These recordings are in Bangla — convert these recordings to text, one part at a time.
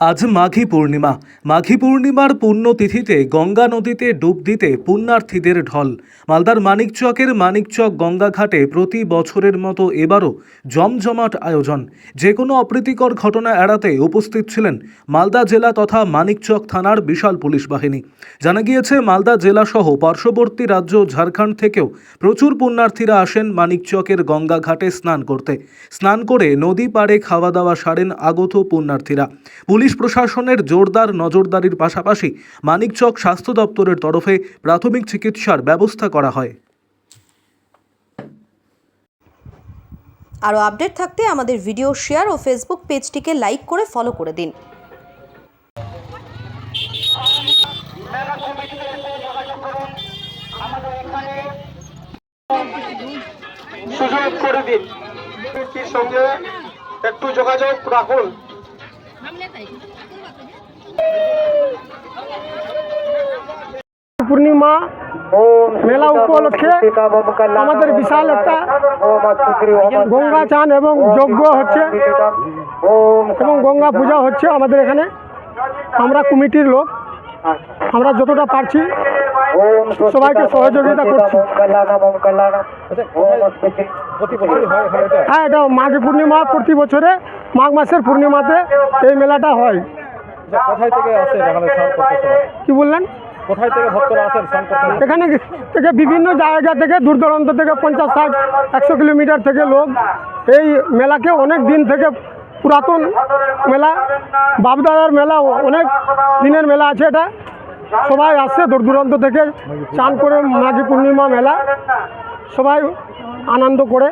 আজ মাঘী পূর্ণিমা। মাঘী পূর্ণিমার পুণ্যতিথিতে গঙ্গা নদীতে ডুব দিতে পুণ্যার্থীদের ঢল। মালদার মানিকচকের মানিকচক গঙ্গাঘাটে প্রতি বছরের মতো এবারও জমজমাট আয়োজন। যে কোনো অপ্রীতিকর ঘটনা এড়াতে উপস্থিত ছিলেন মালদা জেলা তথা মানিকচক থানার বিশাল পুলিশ বাহিনী। জানা গিয়েছে, মালদা জেলাসহ পার্শ্ববর্তী রাজ্য ঝাড়খণ্ড থেকেও প্রচুর পুণ্যার্থীরা আসেন মানিকচকের গঙ্গাঘাটে স্নান করতে। স্নান করে নদী পাড়ে খাওয়া দাওয়া সারেন আগত পুণ্যার্থীরা। পুলিশ প্রশাসনের জোরদার নজরদারির পাশাপাশি মানিকচক স্বাস্থ্য দপ্তরের তরফে প্রাথমিক চিকিৎসার ব্যবস্থা করা হয়। আরও আপডেট থাকতে আমাদের ভিডিও শেয়ার ও ফেসবুক পেজটিকে লাইক করে ফলো করে দিন। মেলা কমিটিতে এসে যোগাযোগ করুন আমাদের এখানে সুযোগ করে দিন। সঙ্গে একটু যোগাযোগ রাখুন। পূর্ণিমা মেলা উপলক্ষে আমাদের বিশাল একটা গঙ্গা চান এবং যজ্ঞ হচ্ছে এবং গঙ্গা পূজা হচ্ছে আমাদের এখানে। আমরা কমিটির লোক। আমরা যতটা পারছি সবাইকে সহযোগিতা করছি। হ্যাঁ এটা? মাঘ পূর্ণিমা প্রতি বছরে মাঘ মাসের পূর্ণিমাতে এই মেলাটা হয়। কোথায় থেকে সবাই? কি বললেন? কোথায় থেকে ভক্তরা আসেন স্নান করতে এখানে থেকে বিভিন্ন জায়গা থেকে দূর দূরান্ত থেকে পঞ্চাশ ষাট একশো কিলোমিটার থেকে লোক এই মেলাকে অনেক দিন থেকে পুরাতন মেলা বাপদাদার মেলা অনেক দিনের মেলা আছে এটা। সবাই আসছে দূর দূরান্ত থেকে চান করে মাঘী পূর্ণিমা মেলা। সবাই আনন্দ করে।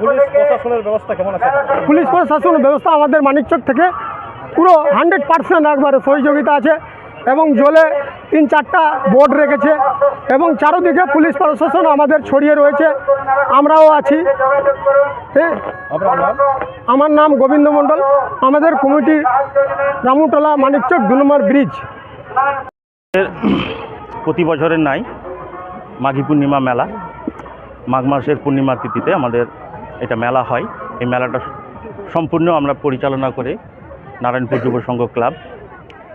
পুলিশ প্রশাসনের ব্যবস্থা পুলিশ প্রশাসন ব্যবস্থা আমাদের মানিকচক থেকে পুরো হান্ড্রেড পার্সেন্ট একবারে সহযোগিতা আছে। এবং জলে তিন চারটা বোর্ড রেখেছে এবং চারোদিকে পুলিশ প্রশাসন আমাদের ছড়িয়ে রয়েছে। আমরাও আছি। হ্যাঁ আমার নাম গোবিন্দ মণ্ডল। আমাদের কমিটি রামুটলা মানিকচক দু নম্বর ব্রিজ। প্রতি বছরের নাই মাঘী পূর্ণিমা মেলা। মাঘ মাসের পূর্ণিমা তিথিতে আমাদের এটা মেলা হয়। এই মেলাটা সম্পূর্ণ আমরা পরিচালনা করে নারায়ণপুর যুব সংঘ ক্লাব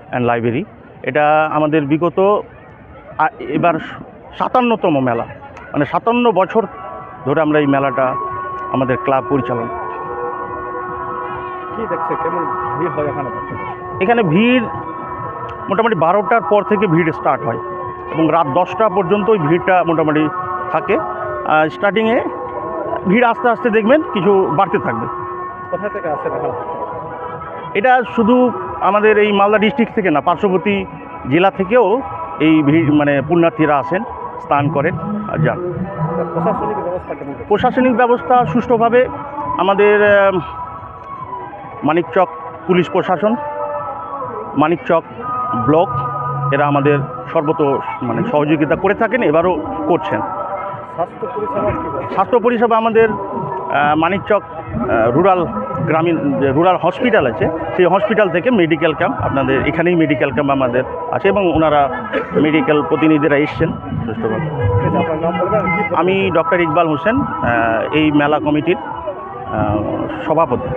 অ্যান্ড লাইব্রেরি। এটা আমাদের বিগত এবার সাতান্নতম মেলা। মানে সাতান্ন বছর ধরে আমরা এই মেলাটা আমাদের ক্লাব পরিচালনা কি দেখছে? কেমন ভিড় হয় এখানে? এখানে ভিড় মোটামুটি বারোটার পর থেকে ভিড় স্টার্ট হয় এবং রাত দশটা পর্যন্ত ওই ভিড়টা মোটামুটি থাকে। স্টার্টিংয়ে ভিড় আস্তে আস্তে দেখবেন কিছু বাড়তে থাকবে। কোথায় থেকে এখানে? এটা শুধু আমাদের এই মালদা ডিস্ট্রিক্ট থেকে না পার্শ্ববর্তী জেলা থেকেও এই ভিড় মানে পুণ্যার্থীরা আসেন স্নান করেন আর যান। প্রশাসনিক ব্যবস্থা প্রশাসনিক ব্যবস্থা সুষ্ঠুভাবে আমাদের মানিকচক পুলিশ প্রশাসন মানিকচক ব্লক এরা আমাদের সর্বত মানে সহযোগিতা করে থাকেন এবারও করছেন। স্বাস্থ্য পরিষেবা স্বাস্থ্য পরিষেবা আমাদের মানিকচক রুরাল গ্রামীণ যে রুরাল হসপিটাল আছে, সেই হসপিটাল থেকে মেডিকেল ক্যাম্প আপনাদের, এখানেই মেডিকেল ক্যাম্প আমাদের আছে এবং ওনারা মেডিকেল প্রতিনিধিরা এসছেন কি আমি ডক্টর ইকবাল হোসেন এই মেলা কমিটির সভাপতি।